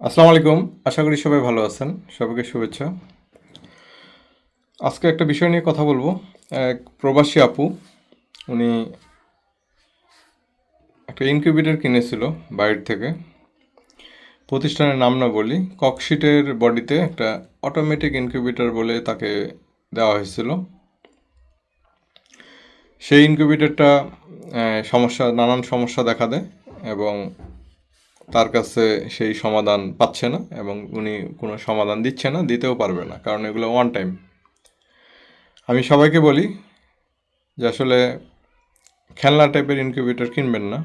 আসসালামু আলাইকুম। আশা করি সবাই ভালো আছেন। সবাইকে শুভেচ্ছা। আজকে একটা বিষয় নিয়ে কথা বলব। এক প্রবাসী আপু, উনি একটা ইনকিউবেটর কিনেছিল বাইরে থেকে। প্রতিষ্ঠানের নাম না বলি, ককশিটের বডিতে একটা অটোমেটিক ইনকিউবেটর বলে তাকে দেওয়া হয়েছিল। সেই ইনকিউবেটরটা সমস্যা, নানান সমস্যা দেখা দেয় এবং তার কাছে সেই সমাধান পাচ্ছে না এবং উনি কোনো সমাধান দিচ্ছে না, দিতেও পারবে না, কারণ এগুলো ওয়ান টাইম আমি সবাইকে বলি যে আসলে খেলনা টাইপের ইনকিউবেটর কিনবেন না,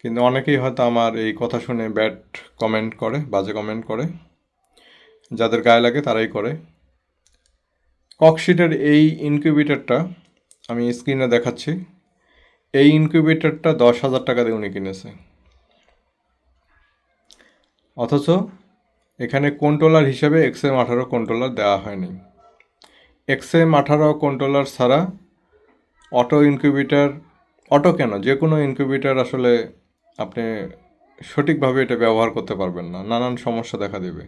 কিন্তু অনেকেই হয়তো আমার এই কথা শুনে ব্যাড কমেন্ট করে, বাজে কমেন্ট করে। যাদের গায়ে লাগে তারাই করে। ককশিটের এই ইনকিউবেটরটা আমি স্ক্রিনে দেখাচ্ছি। এই ইনকিউবেটরটা দশ হাজার টাকা দিয়ে উনি কিনেছে। অথচ এখানে কন্ট্রোলার হিসেবে এক্সএম আঠারো কন্ট্রোলার দেওয়া হয়নি। এক্সএম আঠারো কন্ট্রোলার ছাড়া অটো ইনকিউবেটার অটো কেন? যে কোনো ইনকিউবেটার আসলে আপনি সঠিকভাবে এটা ব্যবহার করতে পারবেন না, নানান সমস্যা দেখা দেবে।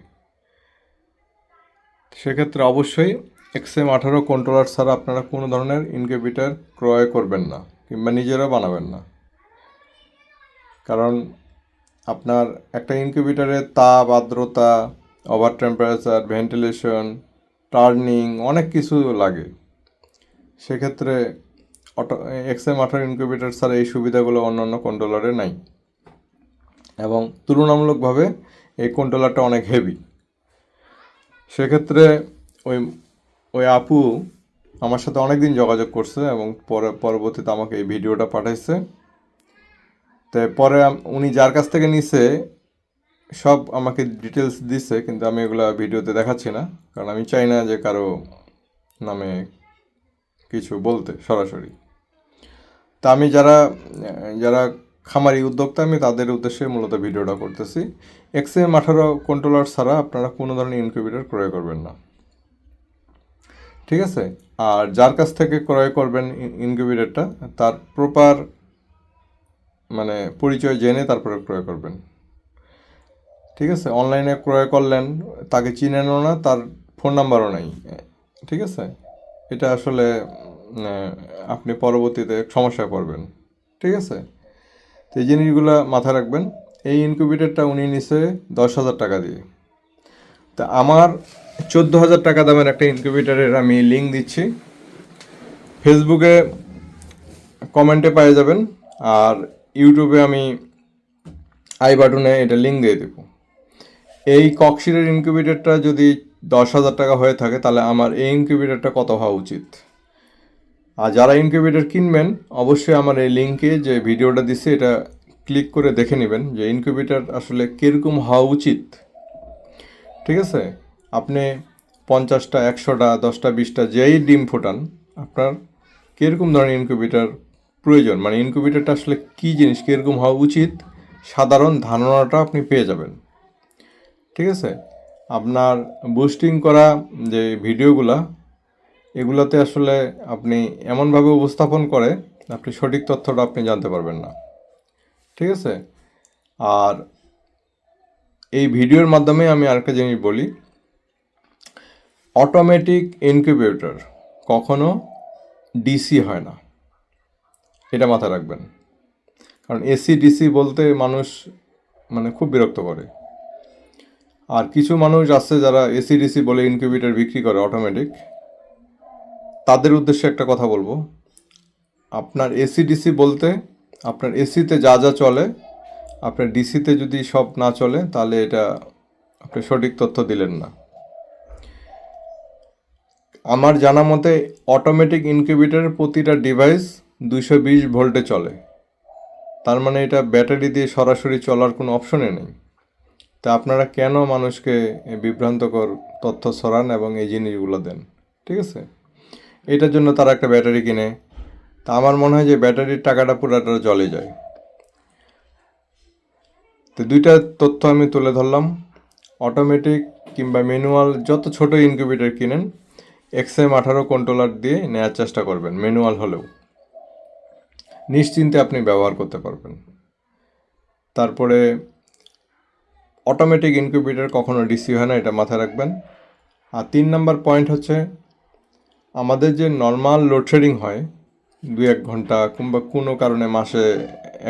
সেক্ষেত্রে অবশ্যই এক্সএম আঠারো কন্ট্রোলার ছাড়া আপনারা কোনো ধরনের ইনকিউবেটার ক্রয় করবেন না, কিংবা নিজেরা বানাবেন না। কারণ আপনার একটা ইনকিউবেটারে তাপ, আর্দ্রতা ওভার টেম্পারেচার ভেন্টিলেশন টার্নিং অনেক কিছু লাগে। সেক্ষেত্রে অটো এক্স এক্সএম আঠারো ইনকিউবেটার ছাড়া এই সুবিধাগুলো অন্যান্য কন্ট্রোলারে নাই। এবং তুলনামূলকভাবে এই কন্ট্রোলারটা অনেক হেভি সেক্ষেত্রে ওই ওই আপু আমার সাথে অনেক দিন যোগাযোগ করছে এবং পরে, পরবর্তীতে আমাকে এই ভিডিওটা পাঠাইছে। তো পরে উনি যার কাছ থেকে নিছে, সব আমাকে ডিটেলস দিছে, কিন্তু আমি এগুলা ভিডিওতে দেখাচ্ছি না। কারণ আমি চাই না যে কারও নামে কিছু বলতে, সরাসরি। তা আমি যারা যারা খামারি উদ্যোক্তা, আমি তাদের উদ্দেশ্যে মূলত ভিডিওটা করতেছি। এক্সএম আঠারো কন্ট্রোলার ছাড়া আপনারা কোনো ধরনের ইনকিউবেটর ক্রয় করবেন না। ঠিক আছে? আর যার কাছ থেকে ক্রয় করবেন ইনকিউবেটরটা তার প্রপার মানে পরিচয় জেনে তারপরে ক্রয় করবেন। ঠিক আছে? অনলাইনে ক্রয় করলেন, তাকে চিনেনও না, তার ফোন নাম্বারও নাই। ঠিক আছে? এটা আসলে আপনি পরবর্তীতে সমস্যায় পড়বেন। ঠিক আছে? তো এই জিনিসগুলো মাথায় রাখবেন। এই ইনকিউবেটরটা উনি নিছে দশ হাজার টাকা দিয়ে। তা আমার চোদ্দ হাজার টাকা দামের একটা ইনকিউবেটরের আমি লিঙ্ক দিচ্ছি। ফেসবুকে কমেন্টে পেয়ে যাবেন। আর ইউটিউবে আমি আই বাটনে এটা লিঙ্ক দিয়ে দেবো। এই ককশিরের ইনকিউবেটরটা যদি দশ হাজার টাকা হয়ে থাকে, তাহলে আমার এই ইনকিউবেটরটা কত হওয়া উচিত? আর যারা ইনকিউবেটর কিনবেন, অবশ্যই আমার এই লিঙ্কে যে ভিডিওটা দিছি, এটা ক্লিক করে দেখে নেবেন যে ইনকিউবেটর আসলে কীরকম হওয়া উচিত। ঠিক আছে? আপনি পঞ্চাশটা, একশোটা, দশটা, বিশটা, যেই ডিম ফোটান, আপনার কীরকম ধরনের ইনকিউবেটর প্রয়োজন। মানে ইনকিউবেটরটা আসলে কী জিনিস, কীরকম হওয়া উচিত, সাধারণ ধারণাটা আপনি পেয়ে যাবেন। ঠিক আছে? আপনার বুস্টিং করা যে ভিডিওগুলা, এগুলোতে আসলে আপনি এমনভাবে উপস্থাপন করে, আপনি সঠিক তথ্যটা আপনি জানতে পারবেন না। ঠিক আছে? আর এই ভিডিওর মাধ্যমে আমি আরেকটা জিনিস বলি। অটোমেটিক ইনকিউবেটর কখনো ডিসি হয় না। এটা মাথায় রাখবেন। কারণ এসি, ডিসি বলতে মানুষ মানে খুব বিরক্ত করে। আর কিছু মানুষ আছে যারা এসি, ডিসি বলে ইনকিউবেটর বিক্রি করে অটোমেটিক। তাদের উদ্দেশ্যে একটা কথা বলব। আপনার এসি, ডিসি বলতে আপনার এসিতে যা যা চলে, আপনার ডিসিতে যদি সব না চলে, তাহলে এটা আপনি সঠিক তথ্য দিলেন না। আমার জানা মতে অটোমেটিক ইনকিউবেটরের প্রতিটা ডিভাইস দুইশো বিশ ভোল্টে চলে। তার মানে এটা ব্যাটারি দিয়ে সরাসরি চলার কোনো অপশনে নেই। তা আপনারা কেন মানুষকে বিভ্রান্তকর তথ্য ছড়ান এবং এই জিনিসগুলো দেন? ঠিক আছে? এটার জন্য তারা একটা ব্যাটারি কিনে। তা আমার মনে হয় যে ব্যাটারির টাকাটা পুরাটা জলে যায়। তো দুইটা তথ্য আমি তুলে ধরলাম। অটোমেটিক কিংবা ম্যানুয়াল যত ছোট ইনকিউবেটর কিনেন এক্সএম আঠারো কন্ট্রোলার দিয়ে নেওয়ার চেষ্টা করবেন, ম্যানুয়াল হলেও। নিশ্চিন্তে আপনি ব্যবহার করতে পারবেন। তারপরে অটোমেটিক ইনকিউবেটর কখনো ডিসি হয় না এটা মাথায় রাখবেন। আর তিন নাম্বার পয়েন্ট হচ্ছে আমাদের যে নর্মাল লোডশেডিং হয় দু এক ঘণ্টা কিংবা কোনো কারণে মাসে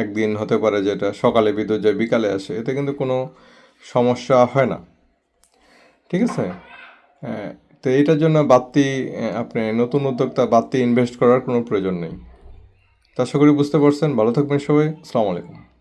একদিন হতে পারে যেটা সকালে বিদ্যুৎ যায় বিকালে আসে এতে কিন্তু কোনো সমস্যা হয় না। ঠিক আছে? হ্যাঁ, তো এইটার জন্য বাড়তি আপনি নতুন উদ্যোক্তা বাড়তি ইনভেস্ট করার কোনো প্রয়োজন নেই। তা আশা করি বুঝতে পারছেন। ভালো থাকবেন সবাই। আসসালামু আলাইকুম।